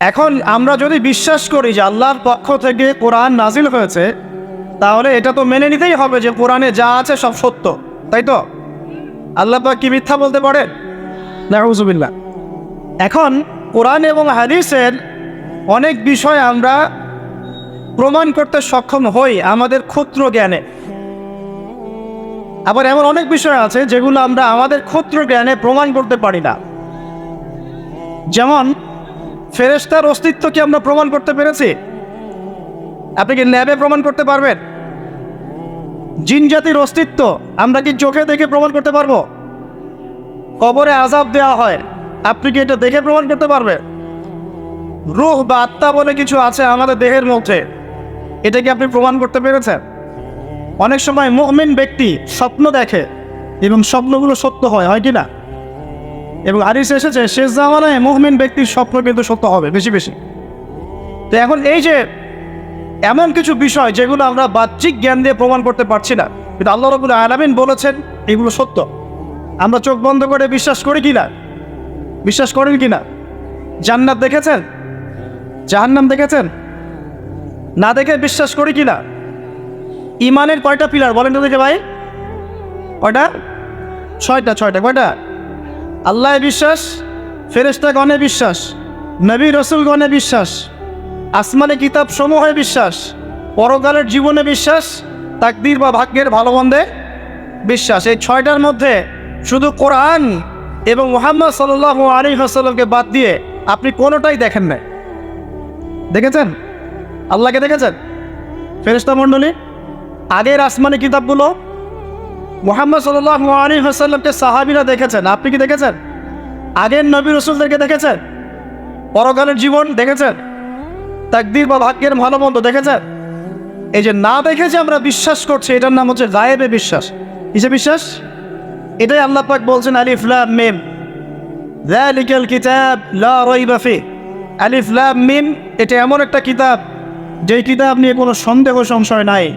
এখন আমরা যদি বিশ্বাস করি যে আল্লাহর পক্ষ থেকে কোরআন নাজিল হয়েছে, তাহলে এটা তো মেনে নিতেই হবে যে কোরআনে যা আছে সব সত্য, তাই তো? আল্লাহ পাক কি মিথ্যা বলতে পারেন? নাউজুবিল্লাহ এখন কোরআন এবং হাদিসের অনেক বিষয় আমরা প্রমাণ করতে সক্ষম হই আমাদের ক্ষুদ্র জ্ঞানে। আবার এমন অনেক বিষয় আছে যেগুলো আমরা আমাদের ক্ষুদ্র জ্ঞানে প্রমাণ করতে পারি না। যেমন ফেরেশতার অস্তিত্ব কি আমরা প্রমাণ করতে পেরেছি? আপনি কি ল্যাবে প্রমাণ করতে পারবেন? জিন জাতির অস্তিত্ব আমরা কি চোখে দেখে প্রমাণ করতে পারব? কবরে আজাব দেওয়া হয়, আপনি কি এটা দেখে প্রমাণ করতে পারবেন রুহ বা আত্মা বলে কিছু আছে আমাদের দেহের মধ্যে, এটা কি আপনি প্রমাণ করতে পেরেছেন? অনেক সময় মুমিন ব্যক্তি স্বপ্ন দেখে এবং স্বপ্নগুলো সত্য হয় হয় কি না? এবং হাদিস এসেছে, শেষ জামানায় মুহমিন ব্যক্তির স্বপ্ন কিন্তু সত্য হবে, বেশি বেশি। তো এখন এই যে এমন কিছু বিষয় যেগুলো আমরা বাহ্যিক জ্ঞান দিয়ে প্রমাণ করতে পারছি না, কিন্তু আল্লাহ রবুল আলামিন বলেছেন এগুলো সত্য। আমরা চোখ বন্ধ করে বিশ্বাস করি কি না বিশ্বাস করেন কি না জান্নাত দেখেছেন? জাহান্নাম দেখেছেন? না দেখে বিশ্বাস করি কি না ইমানের কয়টা পিলার বলেন তো দেখে ভাই। কয়টা? ছয়টা ছয়টা, কয়টা? আল্লাহ বিশ্বাস ফেরেস্তা গণে বিশ্বাস, নবী রসুল গণে বিশ্বাস, আসমানে কিতাব সমূহে বিশ্বাস, পরকালের জীবনে বিশ্বাস, তাকদির বা ভাগ্যের ভালো মন্দে বিশ্বাস। এই ছয়টার মধ্যে শুধু কোরআন এবং মোহাম্মদ সাল্লাহ আলী হাসাল্লামকে বাদ দিয়ে আপনি কোনোটাই দেখেন নাই। দেখেছেন? আল্লাহকে দেখেছেন? ফেরেস্তা মণ্ডলী আগের আসমানি কিতাবগুলো মোহাম্মদ সাল্লাহ আলী হাসাল্লামকে সাহাবিরা দেখেছেন? আপনি কি দেখেছেন? আগের নবী রসুলদেরকে দেখেছেন? পরকালের জীবন দেখেছেন? তাকদির বা ভাগ্যের ভালো মন্দ দেখেছেন? এই যে না দেখে যে আমরা বিশ্বাস করছি, এটার নাম হচ্ছে গায়েবে বিশ্বাস। কিসে বিশ্বাস? এটাই আল্লাহ পাক বলছেন, আলিফ লাম মিম। যালিকাল কিতাব লা রাইবা ফি। আলিফ লাম মিম, এটা এমন একটা কিতাব, যেই কিতাব নিয়ে কোনো সন্দেহ, সংশয় নাই।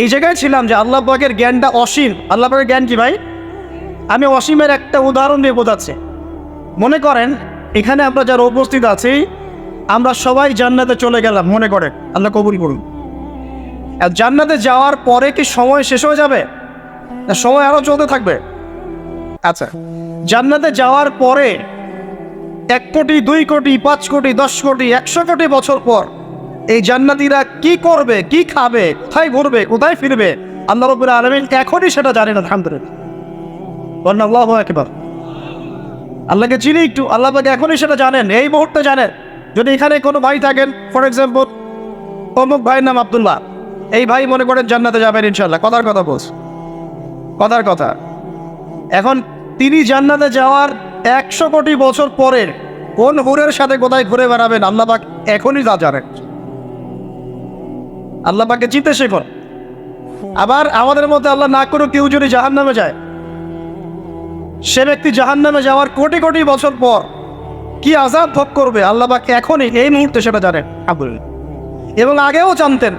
এই জায়গায় ছিলাম যে আল্লাহ পাকের জ্ঞানটা অসীম। আল্লাহ পাকের জ্ঞান কি ভাই? আমি অসীমের একটা উদাহরণ দিয়ে বোঝাচ্ছি। মনে করেন, এখানে আমরা যারা উপস্থিত আছি, আমরা সবাই জান্নাতে চলে গেলাম, মনে করেন। আল্লাহ কবুল করুন। জান্নাতে যাওয়ার পরে কি সময় শেষ হয়ে যাবে? না, সময় আরও চলতে থাকবে? আচ্ছা জান্নাতে যাওয়ার পরে এক কোটি, দুই কোটি, পাঁচ কোটি, দশ কোটি, একশো কোটি বছর পর এই জান্নাতিরা কি করবে, কি খাবে, কোথায় ঘুরবে, কোথায় ফিরবে, আল্লাহ রবুল আলমিন এখনই সেটা জানে না আলহামদুলিল্লাহ। বলেন আল্লাহ একবার আল্লাহকে চিনি একটু, আল্লাহ এখনই সেটা জানেন, এই মুহূর্তে জানেন। যদি এখানে কোনো ভাই থাকেন, ফর এক্সাম্পল, অমুক ভাইয়ের নাম আবদুল্লাহ, এই ভাই মনে করেন জান্নাতে যাবেন ইনশাল্লাহ কথার কথা বলছ কথার কথা। এখন তিনি জান্নাতে যাওয়ার একশো কোটি বছর পরের কোন হুরের সাথে কোথায় ঘুরে বেড়াবেন, আল্লাহ পাক এখনই তা জানেন। আল্লাহ পাকে চিনতে শেখুন আবার আমাদের মধ্যে আল্লাহ না করুক কেউ যদি জাহান নামে যায় সে ব্যক্তি জাহান নামে যাওয়ার কোটি কোটি বছর পর কি আজাদ ভোগ করবে? আল্লাহ পাক এখনই এই মুহূর্তে সেটা জানেন। আবুল। এবং আগেও জানতেন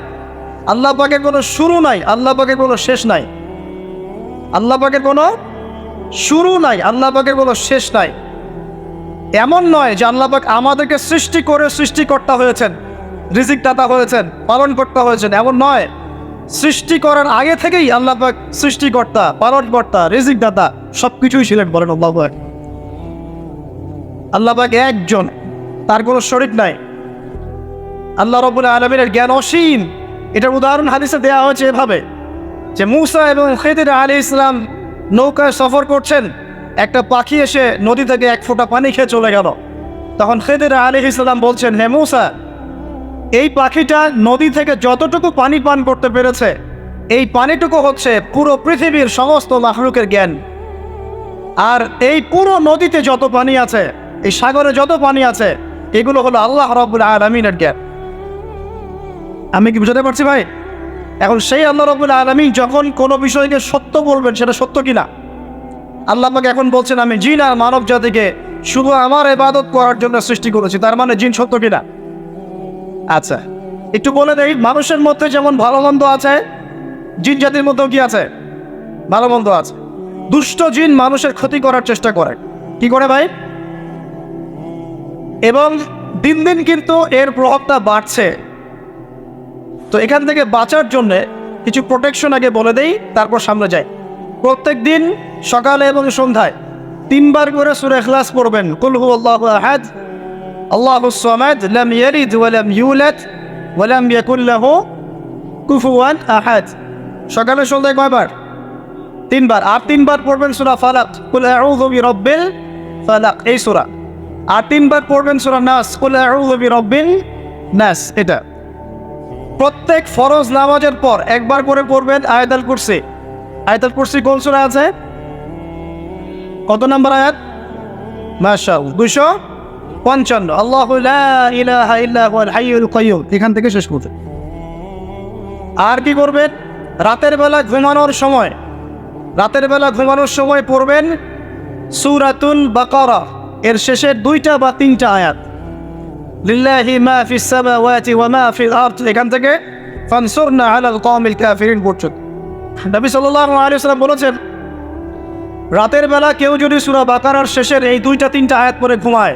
আল্লাহ পাকের কোনো শুরু নাই আল্লাহ পাকের কোনো শেষ নাই। আল্লাহ পাকের কোনো শুরু নাই আল্লাহ পাকের কোনো শেষ নাই। এমন নয় যে আল্লাহ পাক আমাদেরকে সৃষ্টি করে সৃষ্টিকর্তা হয়েছেন। রিজিক দাতা হয়েছেন পালন কর্তা হয়েছেন, এমন নয়। সৃষ্টি করার আগে থেকেই আল্লাহ পাক সৃষ্টিকর্তা, পালনকর্তা, রিজিক দাতা সব কিছুই ছিলেন বলেন আল্লাহ পাক আল্লাহ পাক একজন, তার কোনো শরীর নাই। আল্লাহ রবুল্লা আলমিনের জ্ঞান অসীম। এটার উদাহরণ হাদিসে দেওয়া হয়েছে এভাবে যে মুসা এবং খেদির আলী ইসলাম নৌকায় সফর করছেন, একটা পাখি এসে নদী থেকে এক ফোঁটা পানি খেয়ে চলে গেল। তখন খেদির আলী ইসলাম বলছেন, হে মুসা এই পাখিটা নদী থেকে যতটুকু পানি পান করতে পেরেছে, এই পানিটুকু হচ্ছে পুরো পৃথিবীর সমস্ত মাহরুকের জ্ঞান। আর এই পুরো নদীতে যত পানি আছে, এই সাগরে যত পানি আছে, এগুলো হলো আল্লাহ রবুল আলমিনের জ্ঞান। আমি কি বুঝাতে পারছি ভাই? এখন সেই আল্লাহ রবুল আলমী যখন কোনো বিষয়কে সত্য বলবেন, সেটা সত্য কিনা? আল্লাহ আমাকে এখন বলছেন, আমি জিন আর মানব জাতিকে শুধু আমার ইবাদত করার জন্য সৃষ্টি করেছি, তার মানে জিন সত্য কিনা? আচ্ছা একটু বলে দেই, মানুষের মধ্যে যেমন ভালো মন্দ আছে, জিন জাতির মধ্যেও কি আছে? ভালো মন্দ আছে। দুষ্ট জিন মানুষের ক্ষতি করার চেষ্টা করে। কি করে ভাই? এবং দিন দিন কিন্তু এর প্রভাবটা বাড়ছে। তো এখান থেকে বাঁচার জন্য কিছু প্রোটেকশন আগে বলে দেই, তারপর সামনে যাই। প্রত্যেক দিন সকালে এবং সন্ধ্যায় তিনবার করে সুরে খ্লাস পড়বেন। কুলহু আল্লাহ আহাদ। আল্লাহ সামাদ লাম ইয়ালিদ ওয়া লাম ইউলাদ ওয়া লাম ইয়াকুল লাহু কুফুয়ান আহাদ। সকালে সন্ধ্যায় কয়বার? তিনবার। আর তিনবার পড়বেন সূরা ফালাক। কুল আউযু বিরাব্বিল ফালাক। এই সূরা। আর তিনবার পড়বেন সূরা নাস। কুল আউযু বিরাব্বিন নাস। এটা। প্রত্যেক ফরজ নামাজের পর একবার করে পড়বেন আয়াতাল কুরসি। আয়াতাল কুরসি কোন সূরা আছে? কত নম্বর আয়াত? মাশাআল্লাহ। দুশো পঞ্চান্ন। আল্লাহু এখান থেকে শেষ করতে আর কি করবেন? রাতের বেলা ঘুমানোর সময়। রাতের বেলা ঘুমানোর সময় পড়বেন সূরাতুল বাকারা। এর শেষের দুইটা বা তিনটা আয়াত। লিল্লাহি মা ফিস সামাওয়াতি ওয়া মা ফিল আরদ। এখান থেকে, ফানসুরনা আলাল কওমিল কাফিরিন পর্যন্ত নবী সাল্লাল্লাহু আলাইহি ওয়াসাল্লাম বলেছেন, রাতের বেলা কেউ যদি সূরা বাকারার শেষের এই দুইটা তিনটা আয়াত পরে ঘুমায়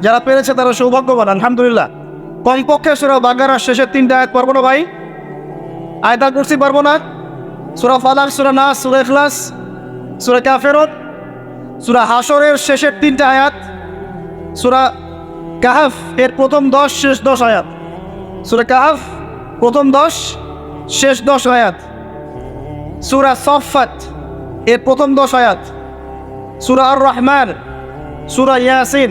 যারা পেরেছে তারা সৌভাগ্যবান, আলহামদুলিল্লাহ। কমপক্ষে সুরা বাগারার শেষের তিনটা আয়াত পারব না ভাই? আয়তা করছি পারব না? সুরা ফালাক, সুরা নাস, সুরা ইখলাস, সুরা কাফেরত, সুরা হাসরের শেষের তিনটা আয়াত, সুরা কাহাফ এর প্রথম দশ, শেষ দশ আয়াত। সুরা কাহাফ, প্রথম দশ, শেষ দশ আয়াত। সুরা সফাত এর প্রথম দশ আয়াত। সুরা আর রহমান সুরা ইয়াসিন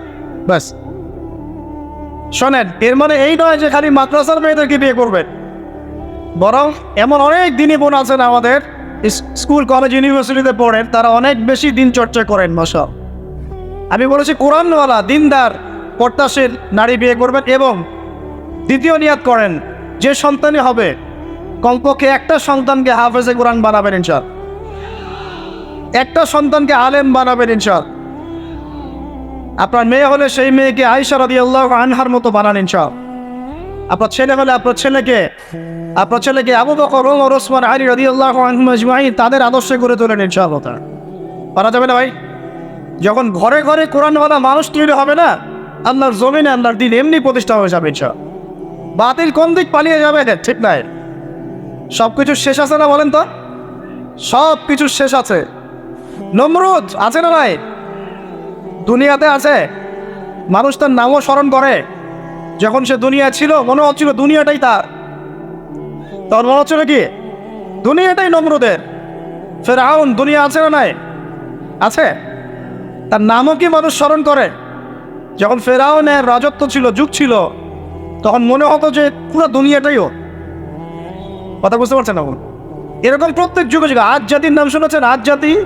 ব্যাস। শোনেন, এর মানে এই নয় যে খালি মাদ্রাসার মেয়েদেরকে বিয়ে করবেন। বরং এমন অনেক দিনই বোন আছেন আমাদের স্কুল, কলেজ, ইউনিভার্সিটিতে পড়েন, তারা অনেক বেশি দিন চর্চা করেন মশা আমি বলেছি কোরআনওয়ালা, দিনদার প্রত্যাশীল নারী বিয়ে করবেন এবং দ্বিতীয় নিয়াত করেন, যে সন্তানই হবে, কমপক্ষে একটা সন্তানকে হাফেজে কোরআন বানাবেন ইনশাল একটা সন্তানকে আলেম বানাবেন ইনশাল আপনার মেয়ে হলে সেই মেয়েকে আইসা রাদি আল্লাহ আনহার মতো বানান ইনশাল আপনার ছেলে হলে আপনার ছেলেকে আপনার ছেলেকে আবু বকর, ওমর, ওসমান, আলী রাদি আল্লাহ আজমাইন তাদের আদর্শে করে তোলেন ইনশাআল্লাহ। তারা পারা যাবে না ভাই? যখন ঘরে ঘরে কোরআনওয়ালা মানুষ তৈরি হবে না, আল্লাহর জমিনে আল্লাহর দিন এমনি প্রতিষ্ঠা হয়ে যাবে ইনশা বাতিল কোন দিক পালিয়ে যাবে ঠিক নাই। সব কিছু শেষ আছে না বলেন তো? সব কিছু শেষ আছে। নমরুদ আছে না ভাই দুনিয়াতে আছে। মানুষ তার নামও স্মরণ করে। যখন সে দুনিয়া ছিল, মনে হচ্ছিল দুনিয়াটাই তার। তখন মনে হচ্ছিল কি? দুনিয়াটাই নম্রদের। ফের আউন দুনিয়া আছে না নাই? আছে। তার নামও কি মানুষ স্মরণ করে? যখন ফেরাউনের রাজত্ব ছিল, যুগ ছিল, তখন মনে হতো যে পুরো দুনিয়াটাইও কথা বুঝতে পারছেন এখন? এরকম প্রত্যেক যুগে যুগে আজ জাতির নাম শুনেছেন? আজ জাতি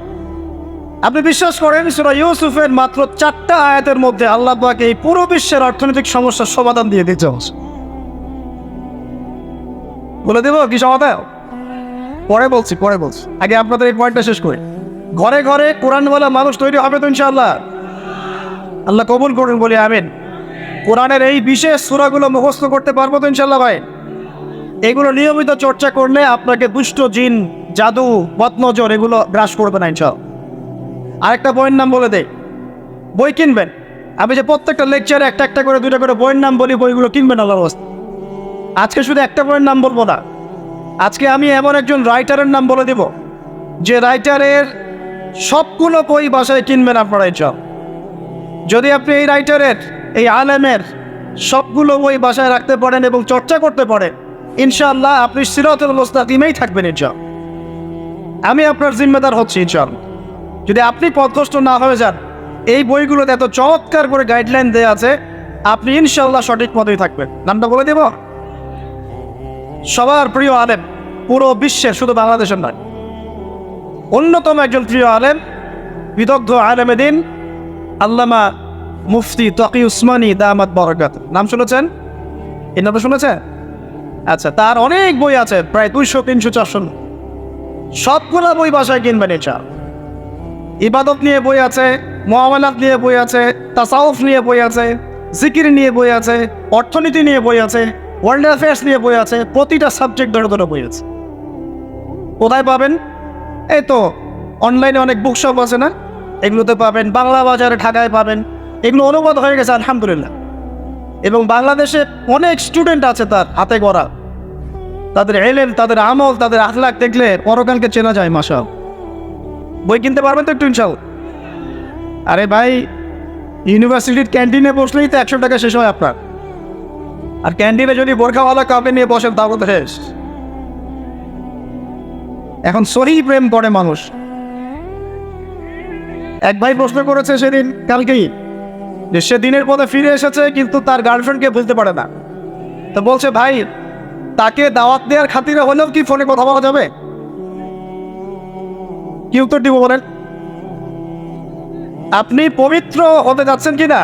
আপনি বিশ্বাস করেন, সুরা ইউসুফের মাত্র চারটা আয়াতের মধ্যে আল্লাহ পাকে এই পুরো বিশ্বের অর্থনৈতিক সমস্যার সমাধান দিয়ে দিতে বলে দেবো, কি সমাধান? পরে বলছি পরে বলছি। আগে আপনাদের এই পয়েন্টটা শেষ করি। ঘরে ঘরে কোরআনওয়ালা মানুষ তৈরি হবে তো ইনশাআল্লাহ। আল্লাহ কবুল করুন, বলে আমিন। কোরআনের এই বিশেষ সুরাগুলো মুখস্থ করতে পারব তো ইনশাল্লাহ ভাই। এগুলো নিয়মিত চর্চা করলে আপনাকে দুষ্ট জিন, জাদু, বদনজর, এগুলো গ্রাস করবে না ইনশাল আরেকটা বইয়ের নাম বলে দেয় বই কিনবেন। আমি যে প্রত্যেকটা লেকচারে একটা একটা করে, দুইটা করে বইয়ের নাম বলি, বইগুলো কিনবেন আল্লাহ অবস্থা আজকে শুধু একটা বইয়ের নাম বলব না। আজকে আমি এমন একজন রাইটারের নাম বলে দেব, যে রাইটারের সবগুলো বই বাসায় কিনবেন আপনারা ইনশাল যদি আপনি এই রাইটারের এই আলেমের সবগুলো বই বাসায় রাখতে পারেন এবং চর্চা করতে পারেন, ইনশাআল্লাহ আপনি সিরাতুল মুস্তাকিমেই থাকবেন ইনশাল আমি আপনার জিম্মেদার হচ্ছি ইনশাল যদি আপনি পথভ্রষ্ট না হয়ে যান, এই বইগুলোতে এত চমৎকার করে গাইডলাইন দেওয়া আছে, আপনি ইনশাল্লাহ সঠিক পথেই থাকবেন। নামটা বলে দেব? সবার প্রিয় আলেম, পুরো বিশ্বের শুধু বাংলাদেশের নয়। অন্যতম একজন প্রিয় আলেম, বিদগ্ধ আলেমে দিন, আল্লামা মুফতি তকি উসমানী দামাত বরকাত। নাম শুনেছেন? এই নামটা শুনেছেন? আচ্ছা তার অনেক বই আছে, প্রায় দুইশো, তিনশো, চারশো। সবগুলা বই বাসায় কিনবেন এটা ইবাদত নিয়ে বই আছে মোহামেলাত নিয়ে বই আছে, তাসাউফ নিয়ে বই আছে, জিকির নিয়ে বই আছে, অর্থনীতি নিয়ে বই আছে, ওয়ার্ল্ড অ্যাফেয়ার্স নিয়ে বই আছে, প্রতিটা সাবজেক্ট ধরে ধরে বই আছে। কোথায় পাবেন? এই তো, অনলাইনে অনেক বুকশপ আছে না? এগুলোতে পাবেন, বাংলা বাজারে, ঢাকায় পাবেন। এগুলো অনুবাদ হয়ে গেছে, আলহামদুলিল্লাহ। এবং বাংলাদেশে অনেক স্টুডেন্ট আছে তার হাতে গড়া। তাদের এলেন তাদের আমল, তাদের আখলাখ দেখলে পরকালকে চেনা যায় মাসাল বই কিনতে পারবেন তো একটু ইনশাল আরে ভাই, ইউনিভার্সিটির ক্যান্টিনে বসলেই তো একশো টাকা শেষ হয় আপনার। আর ক্যান্টিনে যদি বোরখাওয়ালা কাপে নিয়ে বসেন, তাও তো শেষ? এখন সহি প্রেম করে মানুষ। এক ভাই প্রশ্ন করেছে সেদিন কালকেই যে সে দিনের পথে ফিরে এসেছে, কিন্তু তার গার্লফ্রেন্ডকে বুঝতে পারে না। তো বলছে, ভাই, তাকে দাওয়াত দেওয়ার খাতিরে হলেও কি ফোনে কথা বলা যাবে? কি উত্তর দিব বলেন? আপনি পবিত্র হতে যাচ্ছেন কি না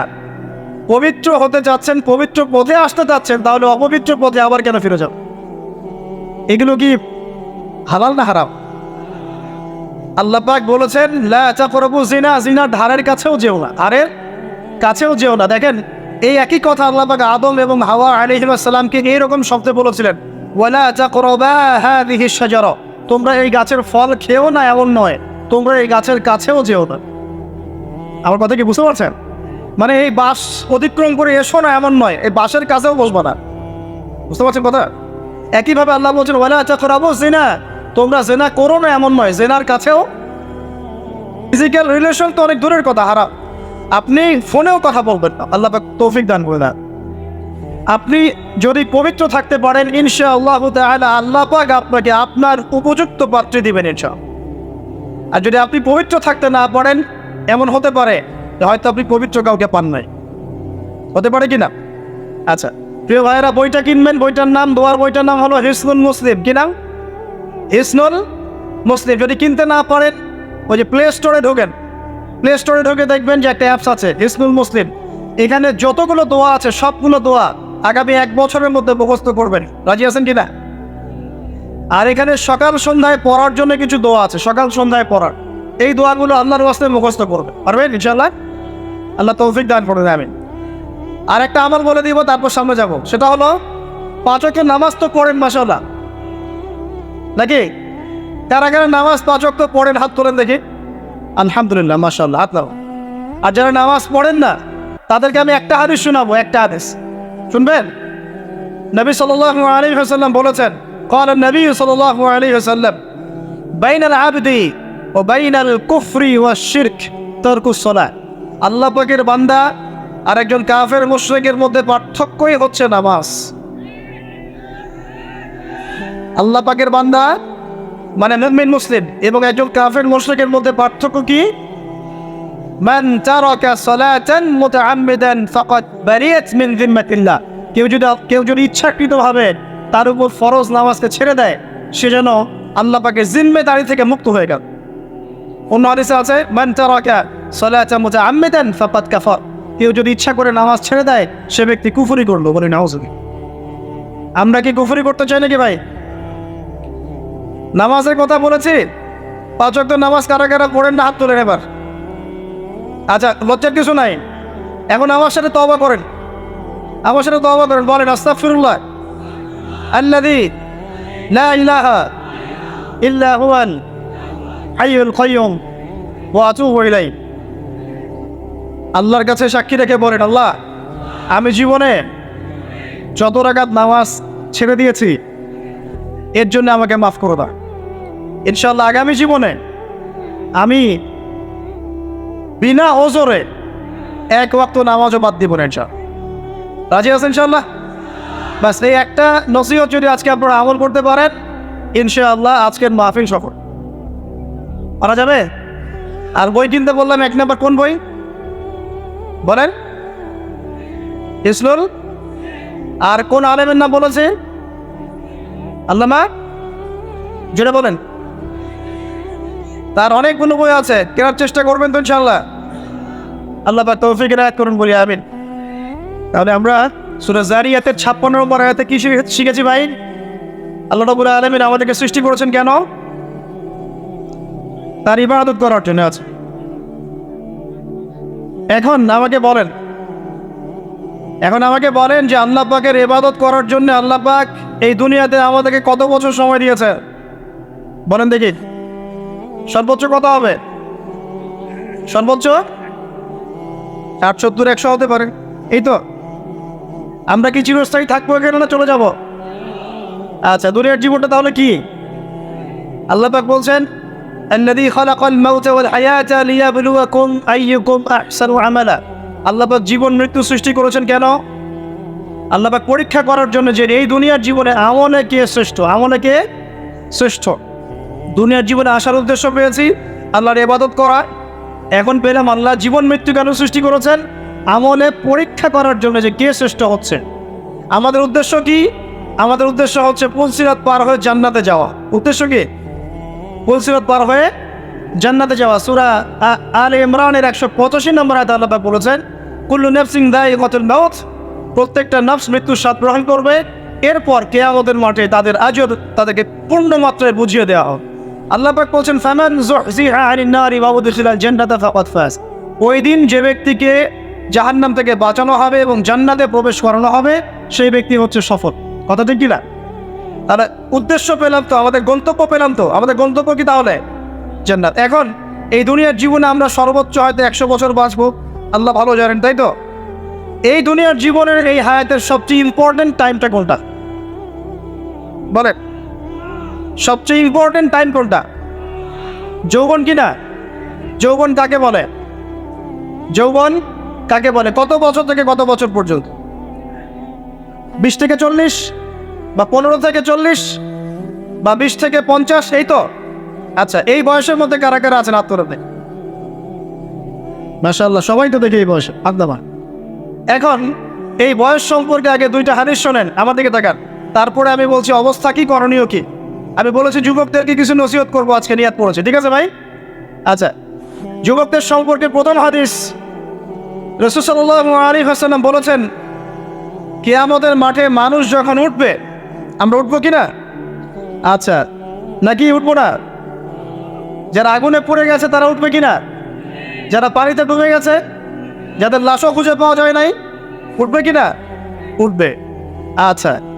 পবিত্র হতে যাচ্ছেন, পবিত্র পথে আসতে যাচ্ছেন, তাহলে অপবিত্র পথে আবার কেন ফিরে যাও এগুলো কি হালাল না হারাম? আল্লাহ পাক বলেছেন, লা তাকরাবু জিনা জিনার ধারের কাছেও যেও না। ধারের কাছেও যেও না। দেখেন, এই একই কথা আল্লাহ পাক আদম এবং হাওয়া আলাইহিস সালামকে এইরকম শব্দে বলেছিলেন, ওয়ালা তাকরাবা হাদিহি শাজারা। তোমরা এই গাছের ফল খেও না এমন নয়। তোমরা এই গাছের কাছেও যেও না। আমার কথা কি বুঝতে পারছেন? মানে এই বাস অতিক্রম করে এসো না এমন নয়। এই বাসের কাছেও বসবা না। বুঝতে পারছেন কথা? একইভাবে আল্লাহ বলছেন, ওয়ালা আচ্ছা করাবো জেনা তোমরা জেনা করো না এমন নয় জেনার কাছেও। ফিজিক্যাল রিলেশন তো অনেক দূরের কথা, হারাম। আপনি ফোনেও কথা বলবেন না। আল্লাহ তৌফিক দান করে দেন। আপনি যদি পবিত্র থাকতে পারেন ইনশা আল্লাহ তাআলা আল্লাহ পাক আপনাকে আপনার উপযুক্ত পাত্রে দিবেন ইনশা আর যদি আপনি পবিত্র থাকতে না পারেন, এমন হতে পারে হয়তো আপনি পবিত্র কাউকে পান নাই। হতে পারে কি না আচ্ছা প্রিয় ভাইয়েরা, বইটা কিনবেন, বইটার নাম, দোয়ার বইটার নাম হলো হিসনুল মুসলিম। কি নাম? হিসনুল মুসলিম। যদি কিনতে না পারেন, ওই যে প্লে স্টোরে ঢোকেন। প্লে স্টোরে ঢোকে দেখবেন যে একটা অ্যাপস আছে, হিসনুল মুসলিম। এখানে যতগুলো দোয়া আছে, সবগুলো দোয়া আগামী এক বছরের মধ্যে মুখস্থ করবেন। রাজি আছেন কি না? আর এখানে সকাল সন্ধ্যায় পড়ার জন্য কিছু দোয়া আছে, সকাল সন্ধ্যায় পড়ার। এই দোয়াগুলো আল্লাহর ওয়াস্তে মুখস্থ করবে পারবেন ইনশাল্লাহ আল্লাহ তৌফিক দান করে দেবেন আর একটা আমল বলে দিব, তারপর সামনে যাব। সেটা হলো পাঁচকের নামাজ তো পড়েন মাসাল্লাহ নাকি? কারা কারা নামাজ পাঁচক তো পড়েন, হাত তোলেন দেখি। আলহামদুলিল্লাহ মাসাল্লাহ হাত আর যারা নামাজ পড়েন না, তাদেরকে আমি একটা হাদিস শোনাবো, একটা হাদিস। শুনবেন নবী সাল্লাল্লাহু আলাইহি ওয়াসাল্লাম বলেছেন قال النبي صلى الله عليه وسلم بين العبد وبين الكفر والشرك ترك الصلاة আল্লাহ পাকের বান্দা আর একজন কাফের মুশরিকের মধ্যে পার্থক্যই হচ্ছে নামাজ আল্লাহ পাকের বান্দা মানে মুমিন মুসলিম এবং একজন কাফের মুশরিকের মধ্যে পার্থক্য কি মান তারাকা সালাতান মুতাআম্মিদান ফাকাদ বারিয়াত মিন যিম্মাতিল্লাহ। কেউ যদি কেউ যদি ইচ্ছাকৃতভাবে তার উপর ফরজ নামাজকে ছেড়ে দেয়, সে যেন আল্লাহ জিম্মেদারি থেকে মুক্ত হয়ে গেল। অন্য হাদিসে আছে, মান তারাকা সালাতান মুতাআম্মিদান ফাকাদ কাফার। কেউ যদি ইচ্ছা করে নামাজ ছেড়ে দেয়, সে ব্যক্তি কুফরি করল বলে নাউজুবিল্লাহ আমরা কি কুফরি করতে চাই নাকি ভাই? নামাজের কথা বলেছি, পাঁচ নামাজ কারা কারা পড়েন না হাত তোলেন এবার। আচ্ছা লজ্জার কিছু নাই। এখন আমার সাথে তবা করেন। আমার সাথে তবা করেন। বলেন, আস্তাগফিরুল্লাহ। আল্লাযী লা ইলাহা ইল্লা হুয়াল হাইয়ুল কাইয়ুম ওয়া আতুবু ইলাইহি। আল্লাহর কাছে সাক্ষী রেখে বলেন, আল্লাহ, আমি জীবনে যত রাকাত নামাজ ছেড়ে দিয়েছি, এর জন্য আমাকে মাফ করে দাও। ইনশাল্লাহ আগামী জীবনে আমি বিনা ওজরে এক ওয়াক্ত নামাজও বাদ দিব না ইনশাল রাজি আছেন ইনশাল্লাহ বাস, এই একটা নসিহত যদি আজকে আপনারা আমল করতে পারেন, ইনশাআল্লাহ আজকের মাহফিল সফর পারা যাবে? আর বই কিনতে বললাম, এক নাম্বার কোন বই? বলেন। ইসলুল? আর কোন আলেমের নাম বলেছে আল্লামা? যেটা বলেন। তার অনেকগুলো বই আছে, কেনার চেষ্টা করবেন তো ইনশাল্লাহ আল্লাহ পাক তৌফিক রায়াত করুন, বলি আমিন। তাহলে আমরা সুরা জারিয়াতের ছাপ্পান্ন নম্বর আয়াতে কি শিখেছি ভাই? আল্লাহ রাবুল আলমিন আমাদেরকে সৃষ্টি করেছেন কেন? তার ইবাদত করার জন্য আছে। এখন আমাকে বলেন, এখন আমাকে বলেন যে আল্লাহ পাকের ইবাদত করার জন্য আল্লাহ পাক এই দুনিয়াতে আমাদেরকে কত বছর সময় দিয়েছে? বলেন দেখি। সর্বোচ্চ কত হবে সর্বোচ্চ ষাট সত্তর একশো হতে পারে এই তো আমরা কি চিরস্থায়ী থাকবো এখানে না চলে যাব আচ্ছা দুনিয়ার জীবনটা তাহলে কি আল্লাহ পাক বলছেন الذي خلق الموت والحياة ليبلوكم أيكم أحسن عملا আল্লাহ পাক জীবন মৃত্যু সৃষ্টি করেছেন কেন আল্লাহ পাক পরীক্ষা করার জন্য যে এই দুনিয়ার জীবনে আমলে কে শ্রেষ্ঠ আমলে কে শ্রেষ্ঠ দুনিয়ার জীবনে আসার উদ্দেশ্য পেয়েছি। আল্লাহর এবাদত করা। এখন পেলাম আল্লাহ জীবন মৃত্যু কেন সৃষ্টি করেছেন? আমলে পরীক্ষা করার জন্য যে কে শ্রেষ্ঠ হচ্ছে? আমাদের উদ্দেশ্য কি? আমাদের উদ্দেশ্য হচ্ছে পুলসিরাত পার হয়ে জান্নাতে যাওয়া। উদ্দেশ্য কি? পুলসিরাত পার হয়ে জান্নাতে যাওয়া। সুরা আল ইমরানের একশো পঁচাশি নম্বর আয়তা আল্লাহ বলেছেন, কুল্লু নেফসিং দায় কতুল মাউত। প্রত্যেকটা নফস মৃত্যুর স্বাদ গ্রহণ করবে। এরপর কেয়ামতের মাঠে তাদের আজর তাদেরকে পূর্ণ মাত্রায় বুঝিয়ে দেওয়া হবে। আল্লাহ পাক বলছেন, ফামান যুহজিহা আনিন নারি ওয়া উদখিলাল জান্নাতা ফাকাদ ফাজ। ওই দিন যে ব্যক্তিকে জাহান্নাম থেকে বাঁচানো হবে এবং জান্নাতে প্রবেশ করানো হবে, সেই ব্যক্তি হচ্ছে সফল। কথা ঠিক কিনা? তাহলে উদ্দেশ্য পেলাম তো, আমাদের গন্তব্য পেলাম তো। আমাদের গন্তব্য কি তাহলে? জান্নাত। এখন এই দুনিয়ার জীবনে আমরা সর্বোচ্চ হয়তো একশো বছর বাঁচবো। আল্লাহ ভালো জানেন, তাই তো? এই দুনিয়ার জীবনের এই হায়াতের সবচেয়ে ইম্পর্টেন্ট টাইমটা কোনটা? বলেন। সবচেয়ে ইম্পর্টেন্ট টাইম কোনটা? যৌবন কি না? যৌবন কাকে বলে? যৌবন কাকে বলে? কত বছর থেকে কত বছর পর্যন্ত? বিশ থেকে চল্লিশ বা পনেরো থেকে চল্লিশ বা বিশ থেকে পঞ্চাশ, এই তো? আচ্ছা এই বয়সের মধ্যে কারা কারা আছেন আত্মরাতে মাশাল্লাহ সবাই তো দেখে এই বয়সে আদামা এখন এই বয়স সম্পর্কে আগে দুইটা হাদিস শোনেন, আমার দিকে তাকান। তারপরে আমি বলছি অবস্থা কি, করণীয় কি? আমি বলেছি, যুবকদেরকে কিছু নসিহত করব, আজকে নিয়াত পড়েছে। ঠিক আছে ভাই? আচ্ছা। যুবকদের সম্পর্কে প্রথম হাদিস রসুসাল্লাহ আলী হাসানাম বলেছেন, কেয়ামতের মাঠে মানুষ যখন উঠবে, আমরা উঠবো কি না? আচ্ছা নাকি উঠবো না? যারা আগুনে পড়ে গেছে, তারা উঠবে কি না? যারা পানিতে ডুবে গেছে, যাদের লাশও খুঁজে পাওয়া যায় নাই, উঠবে কি না? উঠবে। আচ্ছা।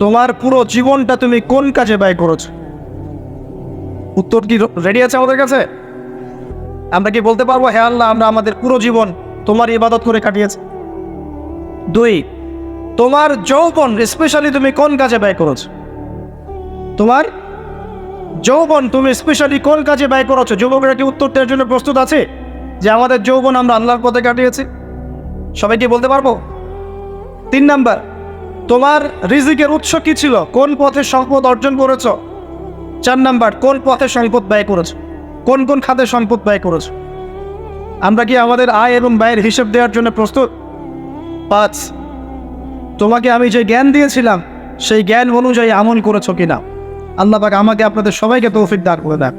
তোমার পুরো জীবনটা তুমি কোন কাজে ব্যয় করেছ? উত্তর কি রেডি আছে আমাদের কাছে? আমরা কি বলতে পারব হ্যাঁ আল্লাহ, আমরা আমাদের পুরো জীবন তোমার ইবাদত করে কাটিয়েছি? দুই, তোমার যৌবন স্পেশালি তুমি কোন কাজে ব্যয় করেছ? তোমার যৌবন তুমি স্পেশালি কোন কাজে ব্যয় করেছ? যুবকরা কি উত্তর দেওয়ার জন্য প্রস্তুত আছে? যে আমাদের যৌবন আমরা আল্লাহর পথে কাটিয়েছি? সবাই কি বলতে পারব? তিন নাম্বার তোমার রিজিকের উৎস কি ছিল? কোন পথে সম্পদ অর্জন করেছ? চার নাম্বার, কোন পথে সম্পদ ব্যয় করেছ? কোন কোন খাতে সম্পদ ব্যয় করেছ? আমরা কি আমাদের আয় এবং ব্যয়ের হিসেব দেওয়ার জন্য প্রস্তুত? পাঁচ, তোমাকে আমি যে জ্ঞান দিয়েছিলাম, সেই জ্ঞান অনুযায়ী আমল করেছ কিনা? আল্লাহ পাক আমাকে আপনাদের সবাইকে তৌফিক দান করে দেন।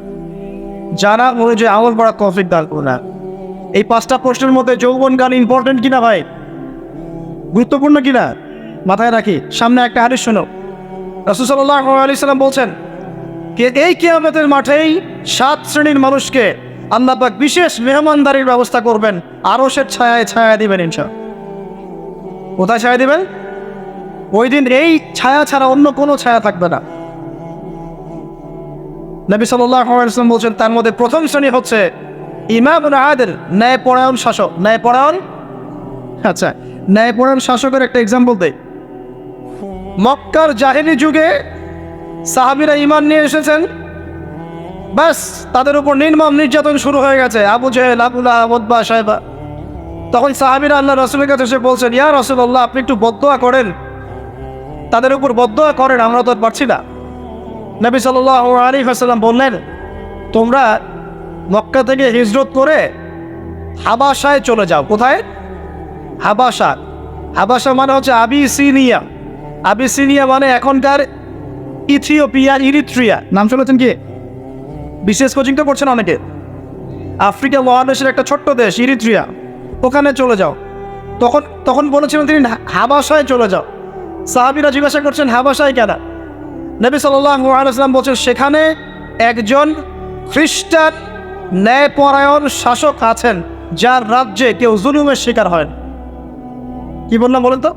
যারা অনুযায়ী আমল করা তৌফিক দান করে দেন। এই পাঁচটা প্রশ্নের মধ্যে যৌবন গান ইম্পর্টেন্ট কিনা ভাই? গুরুত্বপূর্ণ কিনা? মাথায় রাখি, সামনে একটা হাদিস শোনো। রসুসাল্লাহ আলি সাল্লাম বলছেন, কে এই কিয়ামতের মাঠেই সাত শ্রেণির মানুষকে আল্লাহ পাক বিশেষ মেহমানদারির ব্যবস্থা করবেন আরও সে ছায়ায় ছায়া দিবেন ইনশা কোথায় ছায়া দিবেন? ওই দিন এই ছায়া ছাড়া অন্য কোনো ছায়া থাকবে না। নবী সাল্লাম বলছেন, তার মধ্যে প্রথম শ্রেণি হচ্ছে ইমাম আদের, ন্যায়পরায়ণ শাসক। ন্যায়পরায়ণ? আচ্ছা ন্যায় ন্যায়পরায়ণ শাসকের একটা এক্সাম্পল দেয় মক্কার জাহেলি যুগে সাহাবিরা ইমান নিয়ে এসেছেন। ব্যাস, তাদের উপর নির্মম নির্যাতন শুরু হয়ে গেছে। আবু জেহেল আবুল্লাহ আবদবা সাহেবা তখন সাহাবিরা আল্লাহ রসুলের কাছে এসে বলছেন, ইয়া রসুল্লাহ আপনি একটু বদোয়া করেন। তাদের উপর বদোয়া করেন, আমরা তো পারছি না। নবী সাল্লাহ আলী হাসাল্লাম বললেন, তোমরা মক্কা থেকে হিজরত করে হাবাসায় চলে যাও। কোথায়? হাবাসা হাবাসা মানে হচ্ছে আবিসিনিয়া। আবিসিনিয়া মানে এখনকার ইথিওপিয়া ইরিট্রিয়া নাম শুনেছেন কি? বিশেষ কোচিং তো করছেন অনেকে। আফ্রিকা মহাদেশের একটা ছোট্ট দেশ ইরিট্রিয়া ওখানে চলে যাও। তখন তখন বলেছিলেন তিনি হাবাসায় চলে যাও। সাহাবিরা জিজ্ঞাসা করছেন হাবাসায় কেন? নবী সাল্লাম বলছেন, সেখানে একজন খ্রিস্টান ন্যায়পরায়ণ শাসক আছেন, যার রাজ্যে কেউ জুলুমের শিকার হয়। কি বললাম বলেন তো?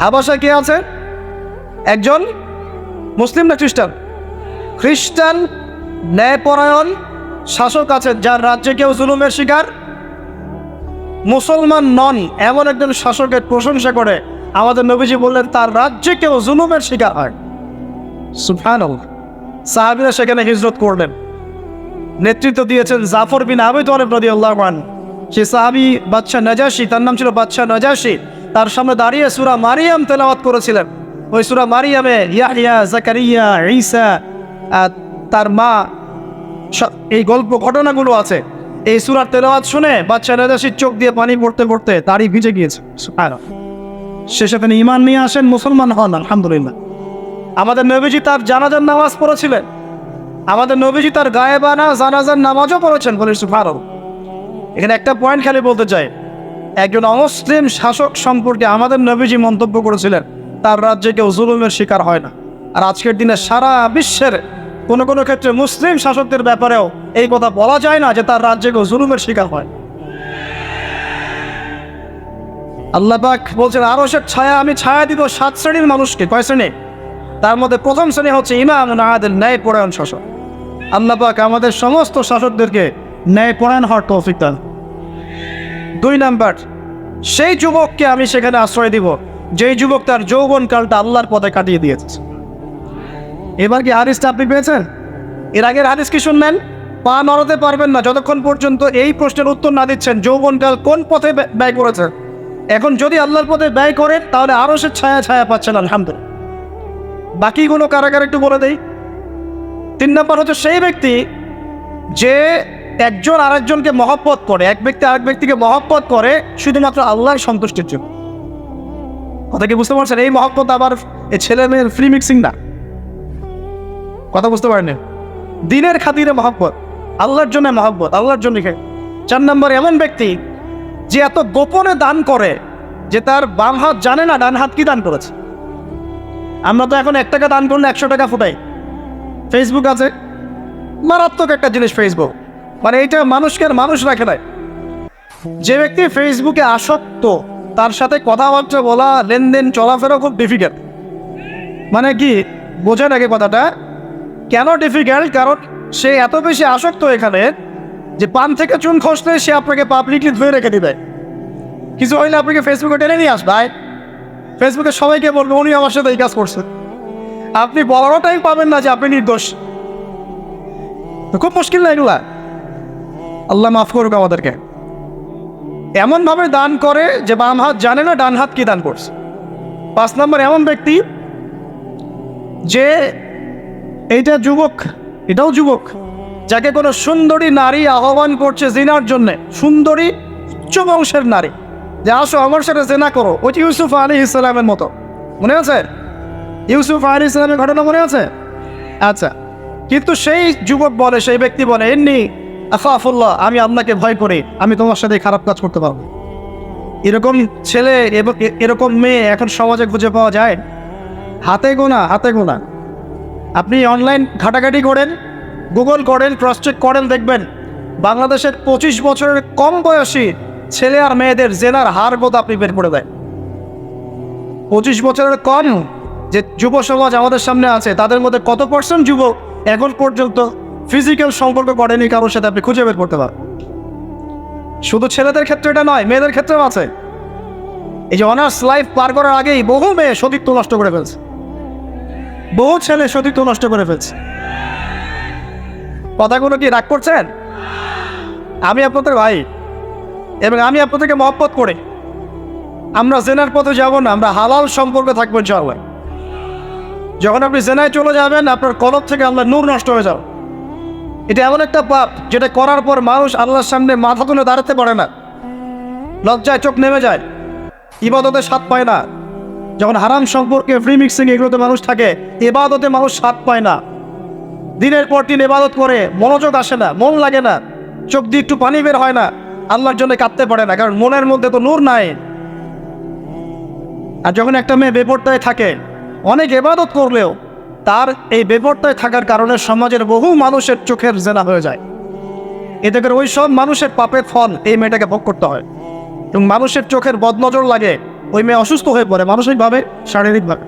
হাবাসায় কে আছে? একজন? মুসলিম না খ্রিস্টান? খ্রিস্টান ন্যায়পরায়ণ শাসক আছেন, যার রাজ্যে কেউ জুলুমের শিকার? মুসলমান নন, এমন একজন শাসকের প্রশংসা করে। আমাদের নবীজি বললেন, তার রাজ্যে কেউ জুলুমের শিকার হয়। সুফান সাহাবিরা সেখানে হিজরত করলেন। নেতৃত্ব দিয়েছেন জাফর বিন আবি তোয়ারেব রদি আল্লাহমান সে সাহাবি বাচ্চা নাজাসি, তার নাম ছিল বাচ্চা নাজাসি। তার সামনে দাঁড়িয়ে সুরা মারিয়াম তেলাওয়াত করেছিলেন। ওই সুরা মারিয়ামে ইয়াহিয়া জাকারিয়া, ঈসা তার মা এই গল্প ঘটনাগুলো আছে। এই সুরার তেলাওয়াত শুনে বাচ্চা নাজাসির চোখ দিয়ে পানি পড়তে পড়তে তারই ভিজে গিয়েছে। শেষে তিনি ইমান নিয়ে আসেন, মুসলমান হন, আলহামদুলিল্লাহ। আমাদের নবীজি তার জানাজার নামাজ পড়েছিলেন। আমাদের নবীজি তার গায়েবানা জানাজার নামাজও পড়েছেন বলে সুফারও এখানে একটা পয়েন্ট খালি বলতে চাই। একজন অমুসলিম শাসক সম্পর্কে আমাদের নবীজি মন্তব্য করেছিলেন, তার রাজ্যে কেউ জুলুমের শিকার হয় না। আর আজকের দিনে সারা বিশ্বের কোনো কোনো ক্ষেত্রে মুসলিম শাসকদের ব্যাপারেও এই কথা বলা যায় না যে তার রাজ্যে কেউ জুলুমের শিকার হয়। আল্লাহ পাক বলছেন আরও সে ছায়া আমি ছায়া দিব সাত শ্রেণির মানুষকে। কয় শ্রেণি? তার মধ্যে প্রথম শ্রেণি হচ্ছে ইমাম, নাহাদের ন্যায় পরায়ণ শাসক। আল্লাহ পাক আমাদের সমস্ত শাসকদেরকে ন্যায় পরায়ণ হওয়ার তৌফিক দান। দুই নাম্বার, সেই যুবককে আমি সেখানে আশ্রয় দিব, যেই যুবক তার যৌবন কালটা আল্লাহর পথে কাটিয়ে দিয়েছে। এবার কি হাদিসটা আপনি পেয়েছেন? এর আগের হাদিস কি শুনলেন? পা নড়াতে পারবেন না, যতক্ষণ পর্যন্ত এই প্রশ্নের উত্তর না দিচ্ছেন যৌবনকাল কোন পথে ব্যয় করেছে? এখন যদি আল্লাহর পথে ব্যয় করেন, তাহলে আরও সে ছায়া ছায়া পাচ্ছেন, আলহামদুলিল্লাহ। বাকিগুলো কারাগার একটু বলে দেই। তিন নম্বর হচ্ছে সেই ব্যক্তি যে একজন আরেকজনকে মহব্বত করে, এক ব্যক্তি আরেক ব্যক্তিকে মহব্বত করে, শুধুমাত্র আল্লাহর সন্তুষ্টির জন্য। কথা কি বুঝতে পারছেন? এই মহব্বত আবার ছেলে মেয়ের ফ্রি মিক্সিং না? কথা বুঝতে পারেন দিনের খাতিরে মহব্বত, আল্লাহর জন্য মহব্বত, আল্লাহর জন্য চার নম্বর, এমন ব্যক্তি যে এত গোপনে দান করে যে তার বাম হাত জানে না ডান হাত কি দান করেছে। আমরা তো এখন এক টাকা দান করলে একশো টাকা ফুটাই। ফেসবুক আছে। মারাত্মক একটা জিনিস ফেসবুক মানে এইটা মানুষকে মানুষ রাখে নাই। যে ব্যক্তি ফেসবুকে আসক্ত, তার সাথে কথাবার্তা বলা, লেনদেন চলাফেরা খুব ডিফিকাল্ট মানে কি, বোঝেন আগে কথাটা, কেন ডিফিকাল্ট কারণ সে এত বেশি আসক্ত এখানে যে পান থেকে চুন খসলে সে আপনাকে পাবলিকলি ধুয়ে রেখে দিবে। কিছু হইলে আপনাকে ফেসবুকে টেনে নিয়ে আস আয়। ফেসবুকে সবাইকে বলবে, উনি আমার সাথে এই কাজ করছে। আপনি বলারও টাইম পাবেন না যে আপনি নির্দোষ। খুব মুশকিল না এগুলা? আল্লাহ মাফ করুক আমাদেরকে। এমনভাবে দান করে যে বাম হাত জানে না, ডান হাত কি দান করছে। পাঁচ নম্বর, এমন ব্যক্তি যে এইটা যুবক, এটাও যুবক, যাকে কোনো সুন্দরী নারী আহ্বান করছে জিনার জন্যে। সুন্দরী, উচ্চ বংশের নারী। যে আসো, আমার সাথে জেনা করো। ওই যে ইউসুফ আলী ইসলামের মতো। মনে আছে? ইউসুফ আলী ইসলামের ঘটনা মনে আছে? আচ্ছা কিন্তু সেই যুবক বলে, সেই ব্যক্তি বলে, এমনি আফাফুল্লাহ, আমি আপনাকে ভয় করে, আমি তোমার সাথে খারাপ কাজ করতে পারব এরকম ছেলে, এবং এরকম মেয়ে এখন সমাজে খুঁজে পাওয়া যায়? হাতে গোনা হাতে গোনা। আপনি অনলাইন ঘাটাঘাটি করেন গুগল করেন ক্রস চেক করেন, দেখবেন বাংলাদেশের পঁচিশ বছরের কম বয়সী ছেলে আর মেয়েদের জেনার হার বোধ আপনি বের করে দেয় পঁচিশ বছরের কম যে যুব সমাজ আমাদের সামনে আছে, তাদের মধ্যে কত পার্সেন্ট যুবক এখন পর্যন্ত ফিজিক্যাল সম্পর্ক করেনি কারোর সাথে, আপনি খুঁজে বের করতে পারেন শুধু ছেলেদের ক্ষেত্রে এটা নয়, মেয়েদের ক্ষেত্রেও আছে। এই যে অনার্স লাইফ পার করার আগেই বহু মেয়ে সতীত্ব নষ্ট করে ফেলছে। বহু ছেলে সতীত্ব নষ্ট করে ফেলছে। কথাগুলো কি রাগ করছেন? আমি আপনাদের ভাই, এবং আমি আপনাদেরকে মহব্বত করি। আমরা জেনার পথে যাব না, আমরা হালাল সম্পর্কে থাকব ইনশাআল্লাহ। যখন আপনি জেনায় চলে যাবেন, আপনার কলব থেকে আল্লাহ নূর নষ্ট হয়ে যাবে। এটা এমন একটা পাপ যেটা করার পর মানুষ আল্লাহর সামনে মাথা তুলে দাঁড়াতে পারে না। লজ্জায় চোখ নেমে যায়। ইবাদতে স্বাদ পায় না। যখন হারাম সম্পর্কে ফ্রি মিক্সিং এগুলোতে মানুষ থাকে এবাদতে মানুষ স্বাদ পায় না। দিনের পর দিন এবাদত করে, মনোযোগ আসে না, মন লাগে না। চোখ দিয়ে একটু পানি বের হয় না। আল্লাহর জন্য কাঁদতে পারে না, কারণ মনের মধ্যে তো নূর নাই। আর যখন একটা মেয়ে বেপরতায় থাকে, অনেক এবাদত করলেও তার এই বেপরতায় থাকার কারণে সমাজের বহু মানুষের চোখের জেনা হয়ে যায়। এতে করে ওই সব মানুষের পাপের ফল এই মেয়েটাকে ভোগ করতে হয়। এবং মানুষের চোখের বদনজর লাগে, ওই মেয়ে অসুস্থ হয়ে পড়ে মানসিকভাবে, শারীরিকভাবে।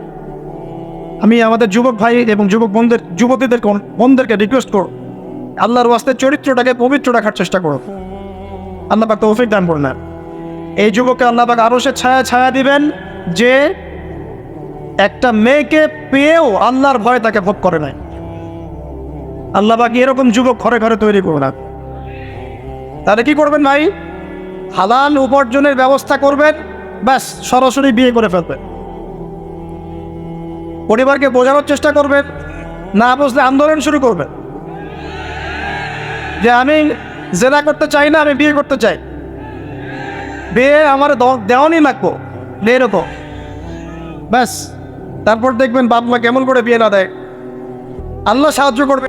আমি আমাদের যুবক ভাই এবং যুবক বোনদের যুবতীদের বোনদেরকে রিকোয়েস্ট করো আল্লাহর ওয়াস্তে চরিত্রটাকে পবিত্র রাখার চেষ্টা করো আল্লাহ পাক তৌফিক দান করুন। না এই যুবককে আল্লাহ পাক আরও সে ছায়া ছায়া দিবেন যে একটা মেয়েকে পেয়েও আল্লাহর ভয় তাকে ভোগ করে নাই। আল্লাহ বাকি এরকম যুবক ঘরে ঘরে তৈরি করুন না তাহলে কি করবেন ভাই? হালাল উপার্জনের ব্যবস্থা করবেন, ব্যাস, সরাসরি বিয়ে করে ফেলবেন। পরিবারকে বোঝানোর চেষ্টা করবেন, না বুঝলে আন্দোলন শুরু করবেন। যে আমি জেনা করতে চাই না, আমি বিয়ে করতে চাই। বিয়ে আমার দেওয়ানি লাগবো এরকম। ব্যাস তারপর দেখবেন বাপ মা কেমন করে বিয়ে না দেয়। আল্লাহ সাহায্য করবে।